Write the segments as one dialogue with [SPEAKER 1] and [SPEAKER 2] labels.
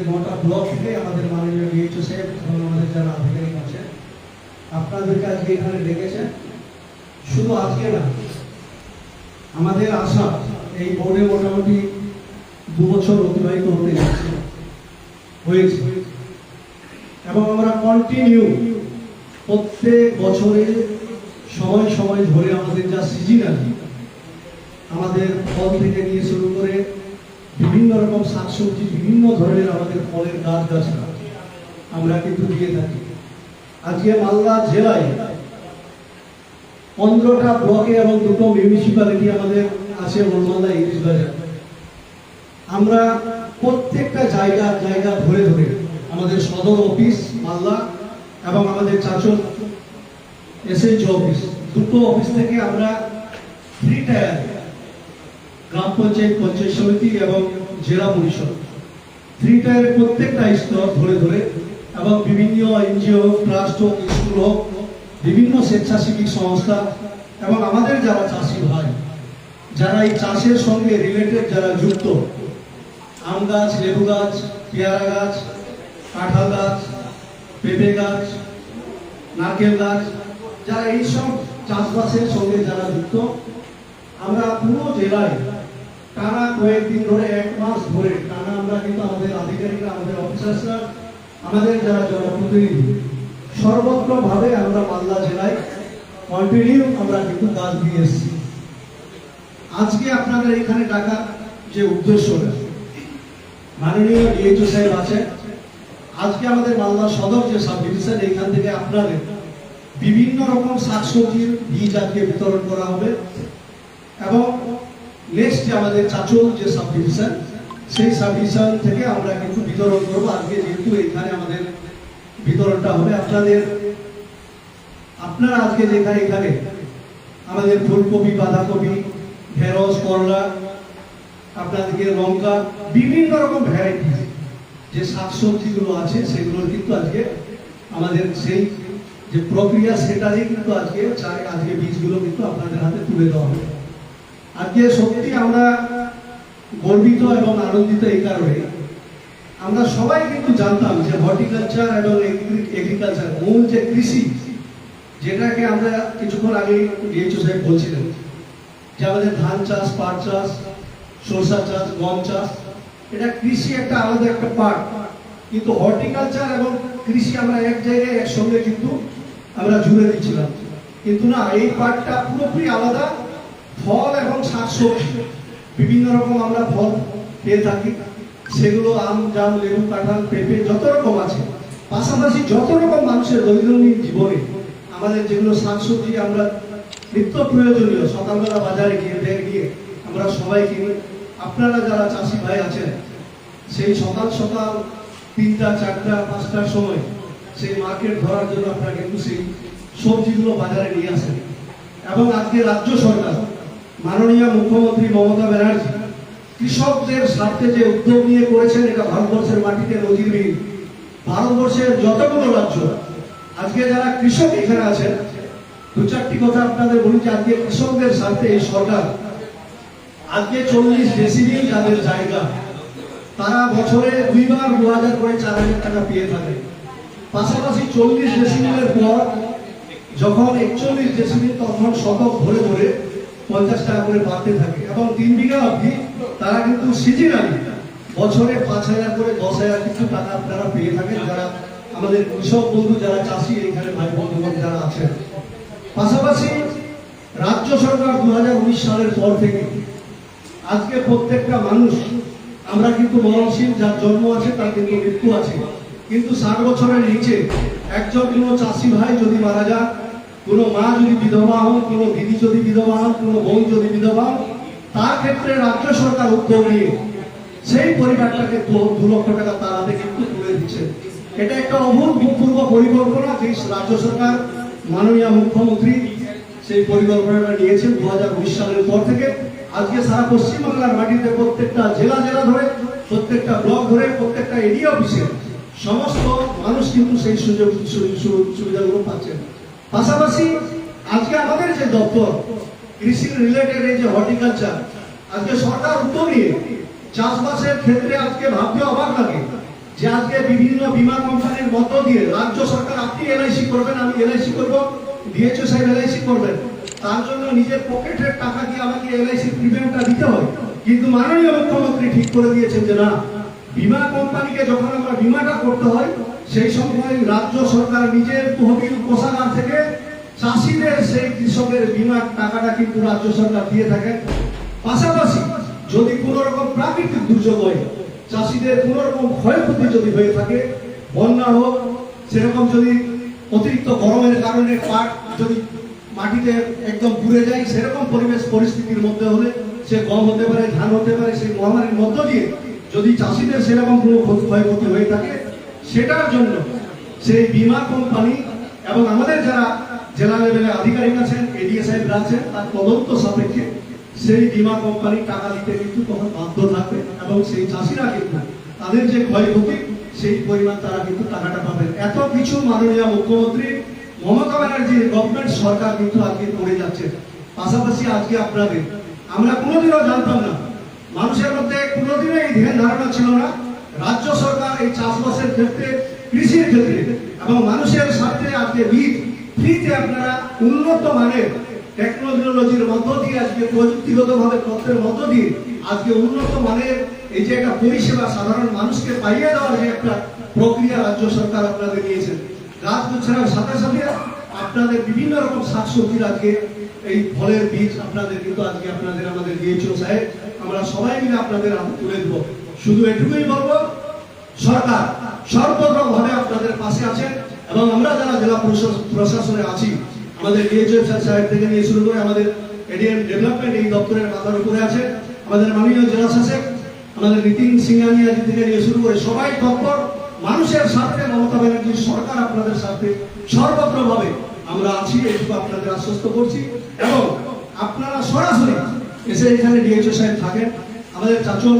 [SPEAKER 1] আজকে নটা ব্লক থেকে আমাদের মাননীয় ডিএইচও সাহেব এবং আমাদের যারা আধিকারিক আছে আপনাদেরকে আজকে এখানে ডেকেছেন। শুধু আজকে না, আমাদের আশা এই বোর্ডে মোটামুটি দু বছর অতিবাহিত হতে হয়েছে। এবং আমরা কন্টিনিউ প্রত্যেক বছরে সময় সময় ধরে আমাদের যা সিজনাল আমাদের ফল থেকে নিয়ে শুরু করে রকম শাকসবজি বিভিন্ন ধরনের আমাদের ফলের গাছ গাছরা আমরা কিন্তু দিয়ে থাকি। আজকে মালদা জেলায় পনেরোটা ব্লকে এবং দুটো মিউনিসিপ্যালিটি আমাদের আছে মালদা ইংলিশ বাজার। আমরা প্রত্যেকটা জায়গা জায়গা ধরে ধরে আমাদের সদর অফিস মালদা এবং আমাদের চাচল এসএইচ অফিস। দুটো অফিস থেকে আমরা ফ্রি টায়ার গ্রাম পঞ্চায়েত পঞ্চায়েত সমিতি এবং জেলা পরিষদ। থ্রি টায়ারের প্রত্যেকটা স্তর ধরে ধরে এবং বিভিন্ন এনজিও ট্রাস্ট হোক স্কুল হোক, বিভিন্ন স্বেচ্ছাসেবী সংস্থা এবং আমাদের যারা চাষি ভাই, যারা এই চাষের সঙ্গে রিলেটেড যারা যুক্ত, আম গাছ, লেবু গাছ, পেয়ারা গাছ, কাঁঠাল গাছ, পেঁপে গাছ, নারকেল গাছ, যারা এইসব চাষবাসের সঙ্গে যারা যুক্ত, আমরা পুরো জেলায় টানা কয়েকদিন ধরে, এক মাস ধরে টানা আমরা কিন্তু আমাদের আধিকারিকরা, আমাদের অফিসার্সরা আমাদের যারা জনপ্রতিনিধি সর্বত্র ভাবে আমরা মালদা জেলায় কন্টিনিউ আমরা কিন্তু কাজ দিয়ে এসেছি। আজকে আপনাদের এখানে ডাকা যে উদ্দেশ্যটা, মাননীয় ডিএইচও সাহেব আছেন। আজকে আমাদের মালদা সদর যে সাব ডিভিশন এইখান থেকে আপনাদের বিভিন্ন রকম শাকসবজির বীজ আজকে বিতরণ করা হবে। এবং নেক্সট যে আমাদের চাচল যে সাব সেই সাব থেকে আমরা কিন্তু বিতরণ করব। আজকে যেহেতু এখানে আমাদের বিতরণটা হবে, আপনাদের, আপনারা আজকে যেখানে এখানে, আমাদের ফুলকপি, বাঁধাকপি, ঢেঁড়স, করলা, আপনাদেরকে লঙ্কা, বিভিন্ন রকম ভ্যারাইটি যে শাকসবজিগুলো আছে, সেগুলোর কিন্তু আজকে আমাদের সেই যে প্রক্রিয়া, সেটারই কিন্তু আজকে আজকে বীজগুলো কিন্তু আপনাদের হাতে তুলে দেওয়া হবে। আজকে সত্যি আমরা গর্বিত এবং আনন্দিত এই কারণে? আমরা সবাই কিন্তু জানতাম যে হর্টিকালচার এবং এগ্রিকালচার, মূল যে কৃষি, যেটাকে আমরা কিছুক্ষণ আগে ডিএইচও সাহেব বলছিলেন, যে আমাদের ধান চাষ, পাট চাষ, সরষা চাষ, গম চাষ, এটা কৃষি একটা আলাদা একটা পার্ট কিন্তু হর্টিকালচার এবং কৃষি আমরা এক জায়গায় একসঙ্গে কিন্তু আমরা জুড়ে দিচ্ছিলাম। কিন্তু না, এই পার্টটা পুরোপুরি আলাদা ফল এবং শাকসবজি বিভিন্ন রকম আমরা ফল খেয়ে থাকি। সেগুলো আম, জাম, লেবু, কাঁঠাল, পেঁপে, যত রকম আছে। পাশাপাশি যত রকম মানুষের দৈনন্দিন জীবনে আমাদের যেগুলো শাকসবজি, আমরা নিত্য প্রয়োজনীয়, সকালবেলা বাজারে গিয়ে বের গিয়ে আমরা সবাই কিনি, আপনারা যারা চাষি ভাই আছেন, সেই সকাল সকাল তিনটা, চারটা, পাঁচটার সময় সেই মার্কেট ধরার জন্য কিন্তু সেই সবজিগুলো বাজারে নিয়ে আসেন। এবং আজকে রাজ্য সরকার মাননীয় মুখ্যমন্ত্রী মমতা ব্যানার্জি, কৃষকদের স্বার্থে যে উদ্যোগ নিয়ে করেছেন এটা ভারতবর্ষের মাটিতে নজিরবিহীন ভারতবর্ষের যতগুলো রাজ্য, আজকে যারা কৃষক এখানে আছেন, দু চারটি কথা আপনাদের বলি যে আজকে কৃষকদের স্বার্থে এই সরকার, আজকে চল্লিশ ডেসিবিল যাদের জায়গা, তারা বছরে দুইবার দু হাজার করে চার হাজার টাকা পেয়ে থাকে। পাশাপাশি চল্লিশ ডেসিবিলের পর, যখন একচল্লিশ ডেসিবিল তখন শতক ধরে ধরে পঞ্চাশ টাকা করে বাড়তে থাকে। এবং তিন বিঘা অবধি তারা কিন্তু সিজনালি বছরে পাঁচ হাজার করে দশ হাজার কিছু টাকা আপনারা পেয়ে থাকেন যারা আমাদের কৃষক বন্ধু, যারা চাষি, এখানে ভাই বন্ধুগণ যারা আছেন। পাশাপাশি রাজ্য সরকার দু হাজার উনিশ সালের পর থেকে আজকে প্রত্যেকটা মানুষ, আমরা কিন্তু মরণশীল, যার জন্ম আছে, তার কিন্তু মৃত্যু আছে। কিন্তু ষাট বছরের নিচে একজন কোনো চাষি ভাই যদি মারা যান কোনো মা যদি বিধবা হন কোনো দিদি যদি বিধবা হন কোনো বোন যদি বিধবা তার ক্ষেত্রে রাজ্য সরকার উদ্যোগ নিয়ে সেই পরিবারটাকে দু- লক্ষ টাকা তার হাতে কিন্তু তুলে দিচ্ছে। এটা একটা অভূতপূর্ব পরিকল্পনা যে রাজ্য সরকার, মাননীয় মুখ্যমন্ত্রী সেই পরিকল্পনাটা নিয়েছেন দু হাজার উনিশ সালের পর থেকে। আজকে সারা পশ্চিমবাংলার মাটিতে প্রত্যেকটা জেলা জেলা ধরে, প্রত্যেকটা ব্লক ধরে, প্রত্যেকটা এরিয়া অফিসে সমস্ত মানুষ কিন্তু সেই সুযোগ সুবিধাগুলো পাচ্ছেন। পাশাপাশি আজকে আমাদের যে দপ্তর, কৃষি রিলেটেড এই যে হর্টিকালচার আজকে সরকার উদ্যোগ নিয়ে চাষবাসের ক্ষেত্রে আজকে ভাবতে অবাক লাগে যে আজকে বিভিন্ন বীমা কোম্পানির মধ্য দিয়ে রাজ্য সরকার আপনি এলআইসি করবেন, আমি এলআইসি করব ডিএচও সাহেব এলআইসি করবেন। তার জন্য নিজের পকেটের টাকা দিয়ে আমাকে এলআইসি প্রিমিয়ামটা দিতে হয়। কিন্তু মাননীয় মুখ্যমন্ত্রী ঠিক করে দিয়েছেন যে না, বিমা কোম্পানিকে যখন আমরা বীমাটা করতে হয় সেই সময় রাজ্য সরকার নিজের তহবিল কোষাগার থেকে চাষিদের সেই কৃষকের বীমার টাকাটা কিন্তু রাজ্য সরকার দিয়ে থাকে। পাশাপাশি যদি কোন রকম প্রাকৃতিক দুর্যোগ হয়, চাষিদের কোন রকম ক্ষয়ক্ষতি যদি হয়ে থাকে, বন্যা হোক, সেরকম যদি অতিরিক্ত গরমের কারণে পাট যদি মাটিতে একদম পুড়ে যায়, সেরকম পরিবেশ পরিস্থিতির মধ্যে হলে সে গম হতে পারে, ধান হতে পারে, সেই মহামারীর মধ্য দিয়ে যদি চাষিদের সেরকম কোনো ক্ষতি- ক্ষয়ক্ষতি হয়ে থাকে সেটার জন্য সেই বীমা কোম্পানি এবং আমাদের যারা জেলা লেভেলে আধিকারিক আছেন এডিএ সাহেবরা আছেন তার তদন্ত সাপেক্ষে সেই বীমা কোম্পানি টাকা দিতে কিন্তু তখন বাধ্য থাকবে এবং সেই চাষিরা কিন্তু তাদের যে ক্ষয়ক্ষতি, সেই পরিমাণ তারা কিন্তু টাকাটা পাবেন। এত কিছু মাননীয় মুখ্যমন্ত্রী মমতা ব্যানার্জির গভর্নমেন্ট সরকার কিন্তু আজকে করে যাচ্ছে। পাশাপাশি আজকে আপনাদের, আমরা কোনোদিনও জানতাম না, মানুষের মধ্যে কোনোদিনও এই ধ্যান ধারণা ছিল না রাজ্য সরকার এই চাষবাসের ক্ষেত্রে, কৃষির ক্ষেত্রে এবং মানুষের সাথে আজকে বীজ ফ্রিতে আপনারা উন্নত মানের টেকনোলজির মধ্য দিয়ে আজকে প্রযুক্তিগতভাবে তথ্যের মধ্য দিয়ে আজকে উন্নত মানের এই যে একটা পরিষেবা সাধারণ মানুষকে পাইয়ে দেওয়ার যে একটা প্রক্রিয়া রাজ্য সরকার আপনাদের নিয়েছেন গাছ গুছানোর সাথে সাথে আপনাদের বিভিন্ন রকম শাকসবজির আজকে এই ফলের বীজ আপনাদের কিন্তু আজকে আপনাদের আমাদের দিয়েছিল সাহেব, আমরা সবাই মিলে আপনাদের তুলে দেবো। শুধু এটুকুই বলব, সরকার সর্বতভাবে আপনাদের পাশে আছেন এবং আমরা যারা জেলা প্রশাসনে আছি, আমাদের ডিএচএফ সাহেব থেকে নিয়ে শুরু করে আমাদের এডিএম ডেভেলপমেন্ট এই দপ্তরের মাথার উপরে আছে, আমাদের মাননীয় জেলা শাসক, আমাদের নীতিন সিংহানিয়াজি থেকে নিয়ে শুরু করে সবাই তৎপর মানুষের স্বার্থে মমতা ব্যানার্জির সরকার আপনাদের স্বার্থে সর্বত্রভাবে আমরা আছি এইটুকু আপনাদের আশ্বস্ত করছি এবং আপনারা সরাসরি এসে এখানে ডিএচও সাহেব থাকেন, আমাদের চাচল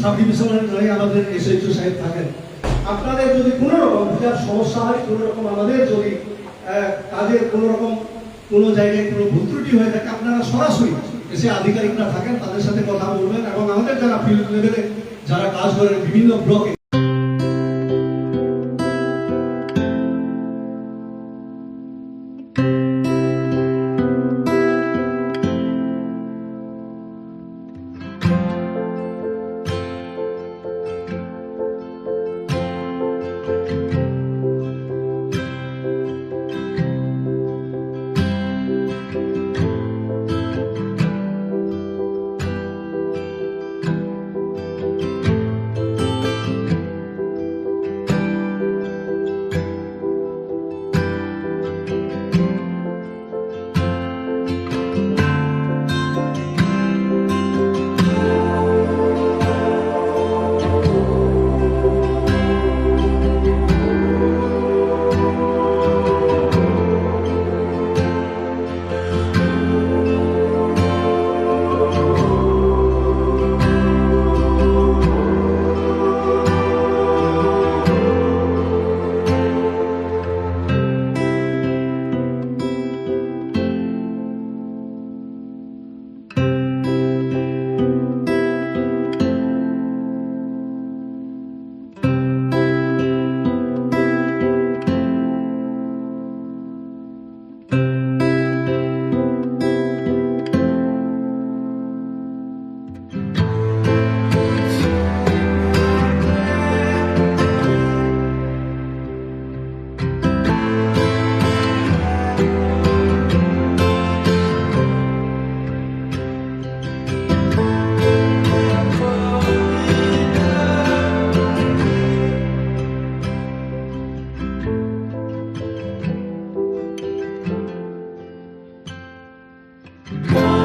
[SPEAKER 1] সাব ডিভিশনের আমাদের এসএইচও সাহেব থাকেন। আপনাদের যদি কোনো রকম বুঝার সমস্যা হয়, কোনো রকম আমাদের যদি কাজের কোনো রকম কোনো জায়গায় কোনো ভুল ত্রুটি হয়ে থাকে, আপনারা সরাসরি এসে আধিকারিকরা থাকেন, তাদের সাথে কথা বলবেন এবং আমাদের যারা ফিল্ড লেভেলে যারা কাজ করেন বিভিন্ন ব্লকে Come